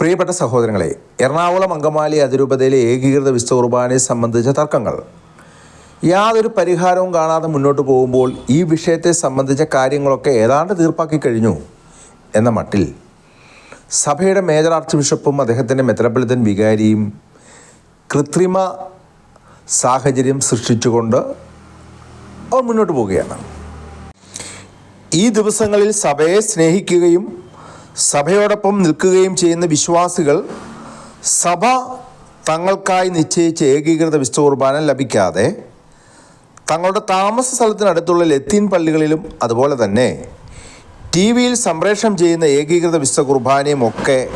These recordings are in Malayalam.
പ്രിയപ്പെട്ട സഹോദരങ്ങളെ എറണാകുളം അങ്കമാലി അതിരൂപതയിലെ ഏകീകൃത വിശുദ്ധ കുർബാനയെ സംബന്ധിച്ച തർക്കങ്ങൾ. യാതൊരു പരിഹാരവും കാണാതെ മുന്നോട്ട് പോകുമ്പോൾ ഈ വിഷയത്തെ സംബന്ധിച്ച കാര്യങ്ങളൊക്കെ ഏതാണ്ട് തീർപ്പാക്കി കഴിഞ്ഞു എന്ന മട്ടിൽ സഭയുടെ മേജർ ആർച്ച് ബിഷപ്പും അദ്ദേഹത്തിന്റെ മെത്രപ്പൊലിത്തൻ വികാരിയും കൃത്രിമ സാഹചര്യം സൃഷ്ടിച്ചുകൊണ്ട് മുന്നോട്ട് പോവുകയാണ്. ഈ ദിവസങ്ങളിൽ സഭയെ സ്നേഹിക്കുകയും സഭയോടൊപ്പം നിൽക്കുകയും ചെയ്യുന്ന വിശ്വാസികൾ സഭ തങ്ങൾക്കായി നിശ്ചയിച്ച ഏകീകൃത വിശുദ്ധ കുർബാന ലഭിക്കാതെ തങ്ങളുടെ താമസ സ്ഥലത്തിനടുത്തുള്ള ലത്തീൻ പള്ളികളിലും അതുപോലെ തന്നെ ടി വിയിൽ സംപ്രേഷണം ചെയ്യുന്ന ഏകീകൃത വിശുദ്ധ കുർബാനയും ഒക്കെ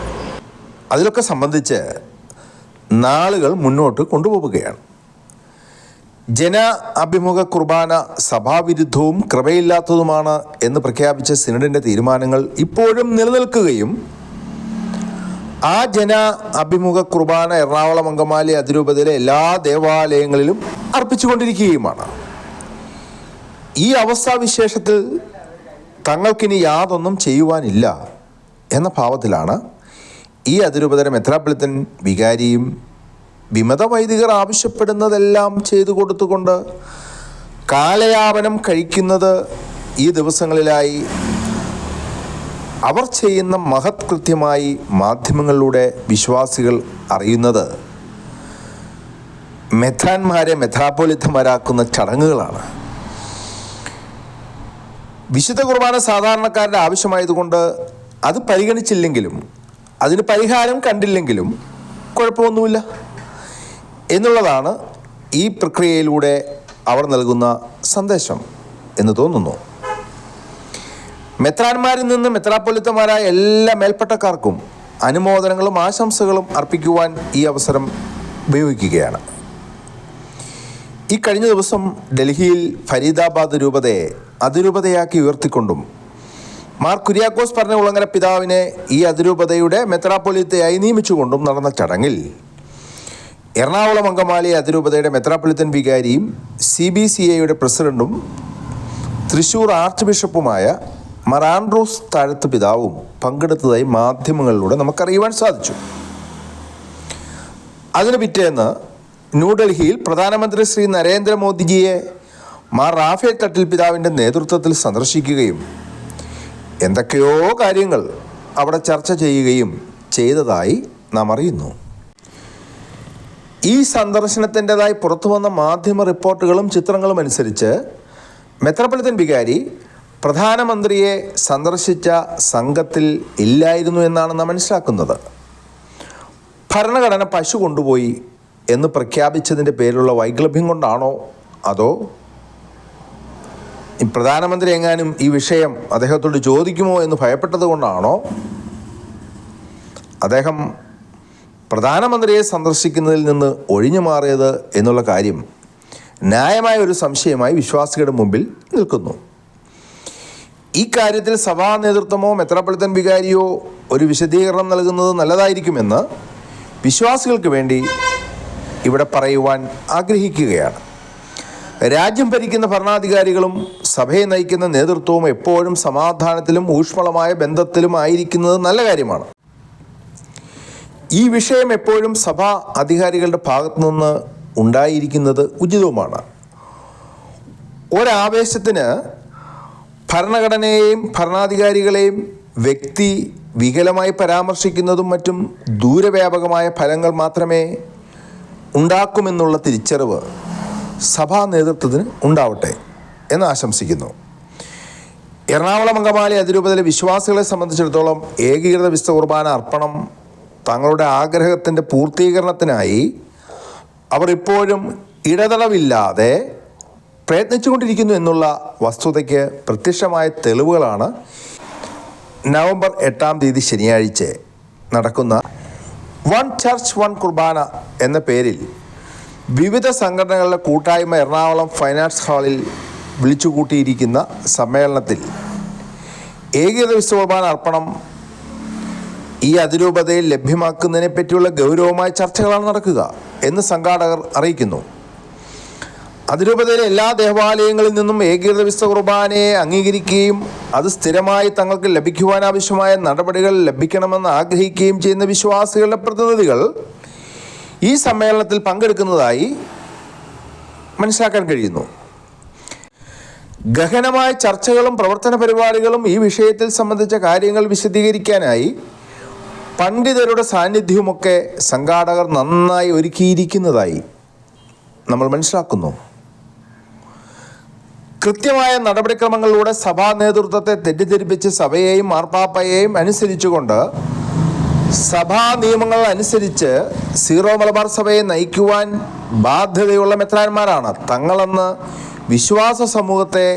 അതിലൊക്കെ സംബന്ധിച്ച് നാളുകൾ മുന്നോട്ട് കൊണ്ടുപോവുകയാണ്. ജന അഭിമുഖ കുർബാന സഭാവിരുദ്ധവും കൃപയില്ലാത്തതുമാണ് എന്ന് പ്രഖ്യാപിച്ച സിനഡിന്റെ തീരുമാനങ്ങൾ ഇപ്പോഴും നിലനിൽക്കുകയും ആ ജന അഭിമുഖ കുർബാന എറണാകുളം അങ്കമാലി അതിരൂപതയിലെ എല്ലാ ദേവാലയങ്ങളിലും അർപ്പിച്ചുകൊണ്ടിരിക്കുകയുമാണ്. ഈ അവസ്ഥാവിശേഷത്തിൽ തങ്ങൾക്കിനി യാതൊന്നും ചെയ്യുവാനില്ല എന്ന ഭാവത്തിലാണ് ഈ അതിരൂപതര മെത്രാപ്പിളിത്തൻ വികാരിയും വിമത വൈദികർ ആവശ്യപ്പെടുന്നതെല്ലാം ചെയ്തു കൊടുത്തുകൊണ്ട് കാലയാപനം കഴിക്കുന്നത് ഈ ദിവസങ്ങളിലായി അവർ ചെയ്യുന്ന മഹത് കൃത്യമായി മാധ്യമങ്ങളിലൂടെ വിശ്വാസികൾ അറിയുന്നത് മെത്രാന്മാരെ മെഥാപോലിത്തമാരാക്കുന്ന ചടങ്ങുകളാണ്. വിശുദ്ധ കുർബാന സാധാരണക്കാരുടെ ആവശ്യമായതുകൊണ്ട് അത് പരിഗണിച്ചില്ലെങ്കിലും അതിന് പരിഹാരം കണ്ടില്ലെങ്കിലും കുഴപ്പമൊന്നുമില്ല. എന്നുള്ളതാണ് ഈ പ്രക്രിയയിലൂടെ അവർ നൽകുന്ന സന്ദേശം എന്ന് തോന്നുന്നു. മെത്രാന്മാരിൽ നിന്ന് മെത്രാപ്പൊലിത്തമാരായ എല്ലാ മേൽപ്പട്ടക്കാർക്കും അനുമോദനങ്ങളും ആശംസകളും അർപ്പിക്കുവാൻ ഈ അവസരം ഉപയോഗിക്കുകയാണ്. ഈ കഴിഞ്ഞ ദിവസം ഡൽഹിയിൽ ഫരീദാബാദ് രൂപതയെ അതിരൂപതയാക്കി ഉയർത്തിക്കൊണ്ടും മാർ കുര്യാക്കോസ് പറഞ്ഞ ഉളങ്ങര പിതാവിനെ ഈ അതിരൂപതയുടെ മെത്രാപ്പൊലിത്തയായി നിയമിച്ചുകൊണ്ടും നടന്ന ചടങ്ങിൽ എറണാകുളം അങ്കമാലി അതിരൂപതയുടെ മെത്രാപ്പൊലിത്തൻ വികാരിയും സി ബി സി ഐയുടെ പ്രസിഡന്റും തൃശൂർ ആർച്ച് ബിഷപ്പുമായ മറാൻഡ്രോസ് താഴത്ത് പിതാവും പങ്കെടുത്തതായി മാധ്യമങ്ങളിലൂടെ നമുക്കറിയുവാൻ സാധിച്ചു. അതിന് പിറ്റേന്ന് ന്യൂഡൽഹിയിൽ പ്രധാനമന്ത്രി ശ്രീ നരേന്ദ്രമോദിജിയെ മാർ റാഫേൽ തട്ടിൽ പിതാവിന്റെ നേതൃത്വത്തിൽ സന്ദർശിക്കുകയും എന്തൊക്കെയോ കാര്യങ്ങൾ അവിടെ ചർച്ച ചെയ്യുകയും ചെയ്തതായി നാം അറിയുന്നു. ഈ സന്ദർശനത്തിന്റെതായി പുറത്തു വന്ന മാധ്യമ റിപ്പോർട്ടുകളും ചിത്രങ്ങളും അനുസരിച്ച് മെത്രപ്പൊലിത്തൻ വികാരി പ്രധാനമന്ത്രിയെ സന്ദർശിച്ച സംഘത്തിൽ ഇല്ലായിരുന്നു എന്നാണ് നാം മനസ്സിലാക്കുന്നത്. ഭരണഘടന പശു കൊണ്ടുപോയി എന്ന് പ്രഖ്യാപിച്ചതിന്റെ പേരിലുള്ള വൈകല്യം കൊണ്ടാണോ അതോ പ്രധാനമന്ത്രി എങ്ങാനും ഈ വിഷയം അദ്ദേഹത്തോട് ചോദിക്കുമോ എന്ന് ഭയപ്പെട്ടത് കൊണ്ടാണോ? അദ്ദേഹം പ്രധാനമന്ത്രിയെ സന്ദർശിക്കുന്നതിൽ നിന്ന് ഒഴിഞ്ഞു മാറിയത് എന്നുള്ള കാര്യം ന്യായമായ ഒരു സംശയമായി വിശ്വാസികളുടെ മുമ്പിൽ നിൽക്കുന്നു. ഈ കാര്യത്തിൽ സഭാ നേതൃത്വമോ മെത്രാപ്പൊളിത്തൻ വികാരിയോ ഒരു വിശദീകരണം നൽകുന്നത് നല്ലതായിരിക്കുമെന്ന് വിശ്വാസികൾക്ക് വേണ്ടി ഇവിടെ പറയുവാൻ ആഗ്രഹിക്കുകയാണ്. രാജ്യം ഭരിക്കുന്ന ഭരണാധികാരികളും സഭയെ നയിക്കുന്ന നേതൃത്വവും എപ്പോഴും സമാധാനത്തിലും ഊഷ്മളമായ ബന്ധത്തിലും ആയിരിക്കുന്നത് നല്ല കാര്യമാണ്. ഈ വിഷയം എപ്പോഴും സഭാ അധികാരികളുടെ ഭാഗത്തു നിന്ന് ഉണ്ടായിരിക്കുന്നത് ഉചിതവുമാണ്. ഒരാവേശത്തിന് ഭരണഘടനയെയും ഭരണാധികാരികളെയും വ്യക്തി വികലമായി പരാമർശിക്കുന്നതും മറ്റും ദൂരവ്യാപകമായ ഫലങ്ങൾ മാത്രമേ ഉണ്ടാക്കുമെന്നുള്ള തിരിച്ചറിവ് സഭാ നേതൃത്വത്തിന് ഉണ്ടാവട്ടെ എന്ന് ആശംസിക്കുന്നു. എറണാകുളം അങ്കമാലി അതിരൂപതയിലെ വിശ്വാസികളെ സംബന്ധിച്ചിടത്തോളം ഏകീകൃത വിശുദ്ധ കുർബാന അർപ്പണം തങ്ങളുടെ ആഗ്രഹത്തിന്റെ പൂർത്തീകരണത്തിനായി അവർ ഇപ്പോഴും ഇടതടവില്ലാതെ പ്രയത്നിച്ചുകൊണ്ടിരിക്കുന്നു എന്നുള്ള വസ്തുതയ്ക്ക് പ്രത്യക്ഷമായ തെളിവുകളാണ് നവംബർ എട്ടാം തീയതി ശനിയാഴ്ച നടക്കുന്ന വൺ ചർച്ച് വൺ കുർബാന എന്ന പേരിൽ വിവിധ സംഘടനകളുടെ കൂട്ടായ്മ എറണാകുളം ഫൈനാൻസ് ഹാളിൽ വിളിച്ചുകൂട്ടിയിരിക്കുന്ന സമ്മേളനത്തിൽ ഏകീകൃത വിശ്വകുർബാന കുർബാന അർപ്പണം ഈ അതിരൂപതയിൽ ലഭ്യമാക്കുന്നതിനെ പറ്റിയുള്ള ഗൗരവമായ ചർച്ചകളാണ് നടക്കുക എന്ന് സംഘാടകർ അറിയിക്കുന്നു. അതിരൂപതയിലെ എല്ലാ ദേവാലയങ്ങളിൽ നിന്നും ഏകീകൃത വിശുദ്ധ കുർബാനയെ അംഗീകരിക്കുകയും അത് സ്ഥിരമായി തങ്ങൾക്ക് ലഭിക്കുവാൻ ആവശ്യമായ നടപടികൾ ലഭിക്കണമെന്ന് ആഗ്രഹിക്കുകയും ചെയ്യുന്ന വിശ്വാസികളുടെ പ്രതിനിധികൾ ഈ സമ്മേളനത്തിൽ പങ്കെടുക്കുന്നതായി മനസ്സിലാക്കാൻ കഴിയുന്നു. ഗഹനമായ ചർച്ചകളും പ്രവർത്തന പരിപാടികളും ഈ വിഷയത്തിൽ സംബന്ധിച്ച കാര്യങ്ങൾ വിശദീകരിക്കാനായി പണ്ഡിതരുടെ സാന്നിധ്യവുമൊക്കെ സംഘാടകർ നന്നായി ഒരുക്കിയിരിക്കുന്നതായി നമ്മൾ മനസ്സിലാക്കുന്നു. കൃത്യമായ നടപടിക്രമങ്ങളിലൂടെ സഭാ നേതൃത്വത്തെ തെറ്റിദ്ധരിപ്പിച്ച് സഭയെയും മാർപ്പാപ്പയെയും അനുസരിച്ചുകൊണ്ട് സഭാ നിയമങ്ങൾ അനുസരിച്ച് സീറോ മലബാർ സഭയെ നയിക്കുവാൻ ബാധ്യതയുള്ള മെത്രാന്മാരാണ്. തങ്ങളെന്ന് വിശ്വാസ സമൂഹത്തെ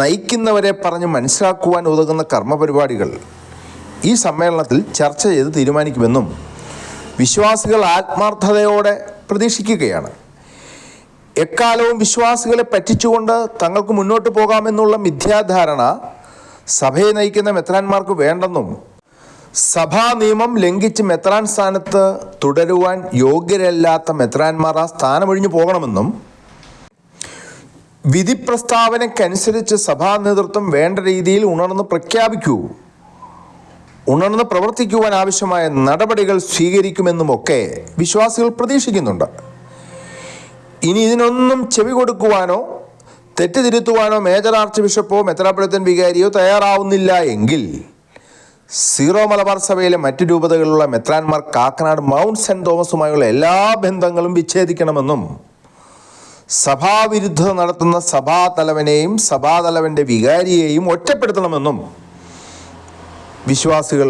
നയിക്കുന്നവരെ പറഞ്ഞ് മനസ്സിലാക്കുവാൻ ഉതകുന്ന കർമ്മപരിപാടികൾ. ഈ സമ്മേളനത്തിൽ ചർച്ച ചെയ്ത് തീരുമാനിക്കുമെന്നും വിശ്വാസികൾ ആത്മാർത്ഥതയോടെ പ്രതീക്ഷിക്കുകയാണ്. എക്കാലവും വിശ്വാസികളെ പറ്റിച്ചുകൊണ്ട് തങ്ങൾക്ക് മുന്നോട്ട് പോകാമെന്നുള്ള മിഥ്യാധാരണ സഭയെ നയിക്കുന്ന മെത്രാന്മാർക്ക് വേണ്ടെന്നും സഭാ നിയമം ലംഘിച്ച് മെത്രാൻ സ്ഥാനത്ത് തുടരുവാൻ യോഗ്യരല്ലാത്ത മെത്രാന്മാർ ആ സ്ഥാനമൊഴിഞ്ഞു പോകണമെന്നും വിധി പ്രസ്താവനയ്ക്കനുസരിച്ച് സഭാ നേതൃത്വം വേണ്ട രീതിയിൽ ഉണർന്ന് പ്രഖ്യാപിക്കൂ. ഉണർന്ന് പ്രവർത്തിക്കുവാൻ ആവശ്യമായ നടപടികൾ സ്വീകരിക്കുമെന്നുമൊക്കെ വിശ്വാസികൾ പ്രതീക്ഷിക്കുന്നുണ്ട്. ഇനി ഇതിനൊന്നും ചെവി കൊടുക്കുവാനോ തെറ്റുതിരുത്തുവാനോ മേജർ ആർച്ച് ബിഷപ്പോ മെത്രാപ്പൊലിത്തൻ വികാരിയോ തയ്യാറാവുന്നില്ല എങ്കിൽ സീറോ മലബാർ സഭയിലെ മറ്റു രൂപതകളിലുള്ള മെത്രാൻമാർ കാക്കനാട് മൗണ്ട് സെന്റ് തോമസുമായുള്ള എല്ലാ ബന്ധങ്ങളും വിച്ഛേദിക്കണമെന്നും സഭാവിരുദ്ധത നടത്തുന്ന സഭാതലവനെയും സഭാതലവന്റെ വികാരിയെയും ഒറ്റപ്പെടുത്തണമെന്നും വിശ്വാസികൾ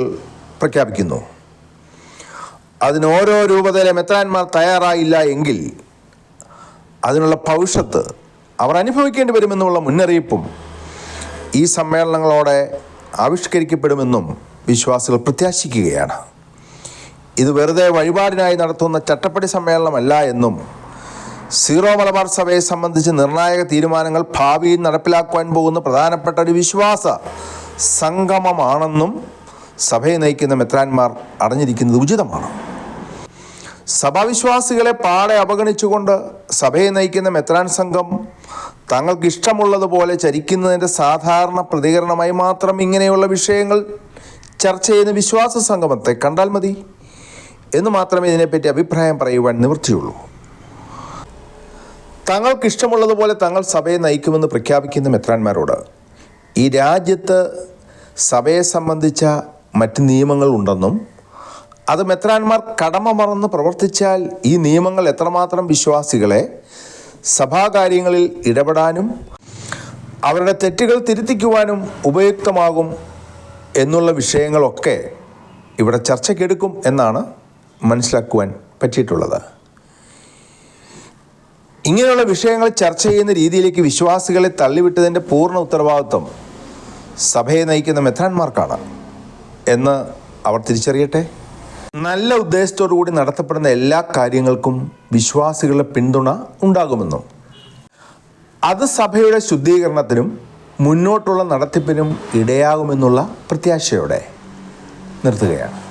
പ്രഖ്യാപിക്കുന്നു. അതിന് ഓരോ രൂപതയിലെ മെത്രാന്മാർ തയ്യാറായില്ല എങ്കിൽ അതിനുള്ള ഭവിഷ്യത്ത് അവർ അനുഭവിക്കേണ്ടി വരുമെന്നുള്ള മുന്നറിയിപ്പും ഈ സമ്മേളനങ്ങളോടെ ആവിഷ്കരിക്കപ്പെടുമെന്നും വിശ്വാസികൾ പ്രത്യാശിക്കുകയാണ്. ഇത് വെറുതെ വഴിപാടിനായി നടത്തുന്ന ചട്ടപ്പടി സമ്മേളനമല്ല എന്നും സീറോ മലബാർ സഭയെ സംബന്ധിച്ച് നിർണായക തീരുമാനങ്ങൾ ഭാവിയിൽ നടപ്പിലാക്കുവാൻ പോകുന്ന പ്രധാനപ്പെട്ട ഒരു വിശ്വാസ സംഗമമാണെന്നും സഭയെ നയിക്കുന്ന മെത്രാന്മാർ അറിഞ്ഞിരിക്കുന്നത് ഉചിതമാണ്. സഭാവിശ്വാസികളെ പാടെ അവഗണിച്ചുകൊണ്ട് സഭയെ നയിക്കുന്ന മെത്രാൻ സംഘം തങ്ങൾക്ക് ഇഷ്ടമുള്ളതുപോലെ ചരിക്കുന്നതിന്റെ സാധാരണ പ്രതികരണമായി മാത്രം ഇങ്ങനെയുള്ള വിഷയങ്ങൾ ചർച്ച ചെയ്യുന്ന വിശ്വാസ സംഗമത്തെ കണ്ടാൽ മതി എന്ന് മാത്രമേ ഇതിനെപ്പറ്റി അഭിപ്രായം പറയുവാൻ നിവൃത്തിയുള്ളൂ. തങ്ങൾക്കിഷ്ടമുള്ളതുപോലെ തങ്ങൾ സഭയെ നയിക്കുമെന്ന് പ്രഖ്യാപിക്കുന്ന മെത്രാന്മാരോട് ഈ രാജ്യത്ത് സഭയെ സംബന്ധിച്ച മറ്റ് നിയമങ്ങളുണ്ടെന്നും അത് മെത്രാന്മാർ കടമ മറന്ന് പ്രവർത്തിച്ചാൽ ഈ നിയമങ്ങൾ എത്രമാത്രം വിശ്വാസികളെ സഭാകാര്യങ്ങളിൽ ഇടപെടാനും അവരുടെ തെറ്റുകൾ തിരുത്തിക്കുവാനും ഉപയുക്തമാകും എന്നുള്ള വിഷയങ്ങളൊക്കെ ഇവിടെ ചർച്ചയ്ക്കെടുക്കും എന്നാണ് മനസ്സിലാക്കുവാൻ പറ്റിയിട്ടുള്ളത്. ഇങ്ങനെയുള്ള വിഷയങ്ങൾ ചർച്ച ചെയ്യുന്ന രീതിയിലേക്ക് വിശ്വാസികളെ തള്ളിവിട്ടതിന്റെ പൂർണ ഉത്തരവാദിത്വം സഭയെ നയിക്കുന്ന മെത്രാൻമാർക്കാണ് എന്ന് അവർ തിരിച്ചറിയട്ടെ? നല്ല ഉദ്ദേശത്തോടു കൂടി നടത്തപ്പെടുന്ന എല്ലാ കാര്യങ്ങൾക്കും വിശ്വാസികളുടെ പിന്തുണ ഉണ്ടാകുമെന്നും അത് സഭയുടെ ശുദ്ധീകരണത്തിനും മുന്നോട്ടുള്ള നടത്തിപ്പിനും ഇടയാകുമെന്നുള്ള പ്രത്യാശയോടെ നിർത്തുകയാണ്.